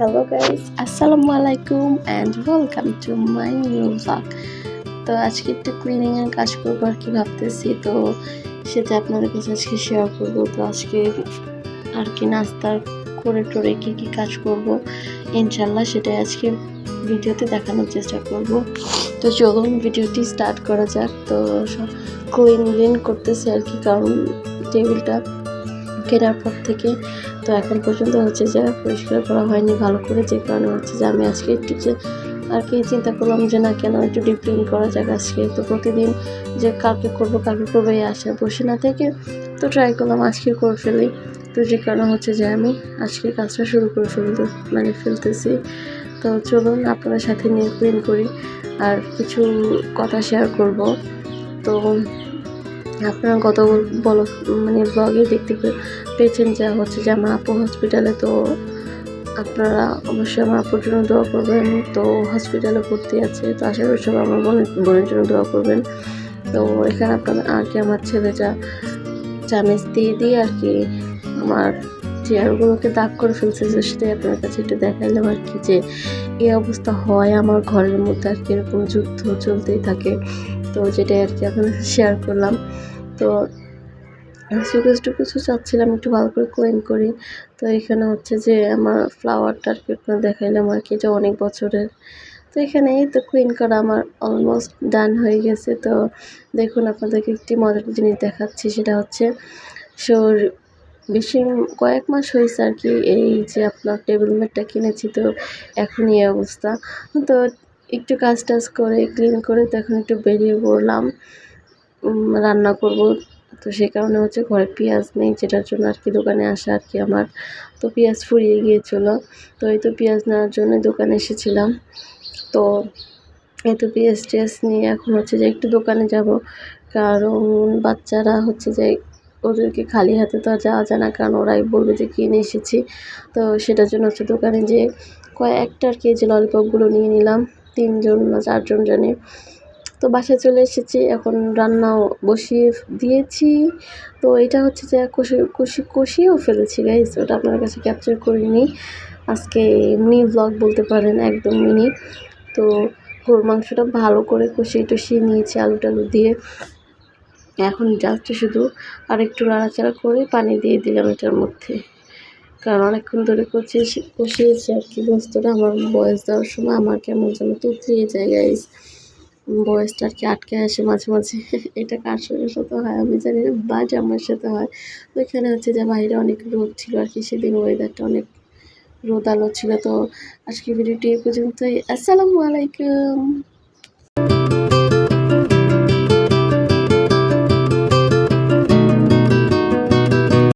Guys আসসালামু আলাইকুম and welcome to my new blog তো আজকে একটু ক্লিনিং এর কাজ করব আর কি ভাবতেছি। তো সেটা আপনাদের কাছে আজকে শেয়ার করব। তো আজকে আর কি নাস্তার করে টোরে কী কী কাজ করব ইনশাল্লাহ সেটাই আজকে ভিডিওতে দেখানোর চেষ্টা করব। তো চলুন ভিডিওটি স্টার্ট করা যাক। তো ক্লিন ক্লিন করতেছে আর কি, কারণ টেবিলটা কেনার পর থেকে। তো এখন পর্যন্ত হচ্ছে যে পরিষ্কার করা হয়নি, ভালো করে যে কারণে হচ্ছে যে আমি আজকে একটু যে আর কি চিন্তা করলাম যে না, কেন একটু ডিপ ক্লিন করা যাক আজকে। তো প্রতিদিন যে কালকে করব কালকে করব এই আশা বসে না থেকে, তো ট্রাই করলাম আজকে করে ফেলি। তো যে কারণে হচ্ছে যে আমি আজকে কাজটা শুরু করে ফেলতে মানে ফেলতেছি। তো চলুন আপনাদের সাথে নিয়ে ক্লিন করি আর কিছু কথা শেয়ার করব। তো আপনারা গত বলো মানে ব্লগে দেখতে পেয়েছেন যা, হচ্ছে যে আমার আপু হসপিটালে তো আপনারা অবশ্যই আমার আপুর জন্য দোয়া করবেন। তো হসপিটালে ভর্তি আছে, তো আশা করি সবাই আমার বোনের বোনের জন্য দোয়া করবেন। তো এখানে আপনার আর কি আমার ছেলেটা চামিচ দিয়ে দিয়ে আর কি আমার চেয়ারগুলোকে দাগ করে ফেলছে যে সেটাই আপনার কাছে একটু দেখাইলাম আর কি যে, এই অবস্থা হয় আমার ঘরের মধ্যে আর কি এরকম যুদ্ধ চলতেই থাকে। তো যেটাই আর কি আপনাদের শেয়ার করলাম। তো শুধু কিছু চাচ্ছিলাম, একটু ভালো করে ক্লিন করি। তো এখানে হচ্ছে যে আমার ফ্লাওয়ারটা আর কি দেখাইলাম আর কি এটা অনেক বছরের। তো এখানে তো ক্লিন করা আমার অলমোস্ট ডান হয়ে গেছে। তো দেখুন আপনাদেরকে একটি মজার জিনিস দেখাচ্ছি, সেটা হচ্ছে সোর, বেশি কয়েক মাস হয়েছে আর কি এই যে আপনার টেবিল ম্যাটটা কিনেছি, তো এখনই অবস্থা। তো একটু কাজ টাজ করে ক্লিন করে তখন একটু বেরিয়ে পড়লাম। রান্না করব। তো সেই কারণে হচ্ছে ঘরে পেঁয়াজ নেই, যেটার জন্য আর কি দোকানে আসা আর কি আমার। তো পেঁয়াজ ফুরিয়ে গিয়েছিল। তো এই তো পেঁয়াজ নেওয়ার জন্য দোকানে এসেছিলাম। তো এই তো পেঁয়াজ টেয়াজ নিয়ে এখন হচ্ছে যে একটু দোকানে যাব। কারণ বাচ্চারা হচ্ছে যে ওদেরকে খালি হাতে তো আর যাওয়া যায় না, কারণ ওরাই বলবে যে কিনে এসেছি। তো সেটার জন্য হচ্ছে দোকানে যে কয়েকটা আর কি যে ললিপপগুলো নিয়ে নিলাম। তিনজন না চারজন জানে। তো বাসায় চলে এসেছি, এখন রান্নাও বসিয়ে দিয়েছি। তো এটা হচ্ছে যে কষি কষি, কষিয়েও ফেলেছি গাইজ ওটা আপনার কাছে ক্যাপচার করিনি আজকে মিনি ব্লগ বলতে পারেন, একদম মিনি তো গরুর মাংসটা ভালো করে কষিয়ে টষিয়ে নিয়েছি আলু টালু দিয়ে। এখন জাস্ট শুধু আর একটু নাড়াচাড়া করে পানি দিয়ে দিলাম এটার মধ্যে। কারণ অনেকক্ষণ ধরে কষিয়ে কষিয়েছি আর কি। বস্তুটা আমার বয়স দেওয়ার সময় আমার কেমন যেন তুতলিয়ে যায় গাইজ বয়সটা আর কি আটকে আসে মাঝে মাঝে। এটা কার সঙ্গে সাথে হয় আমি জানি না বাট আমার সাথে হয়। তো এখানে হচ্ছে যে বাইরে অনেক রোদ ছিল আর কি, সেদিন ওয়েদারটা অনেক রোদ আলো ছিল। তো আজকে ভিডিওটি এই পর্যন্তই। আসসালামু আলাইকুম।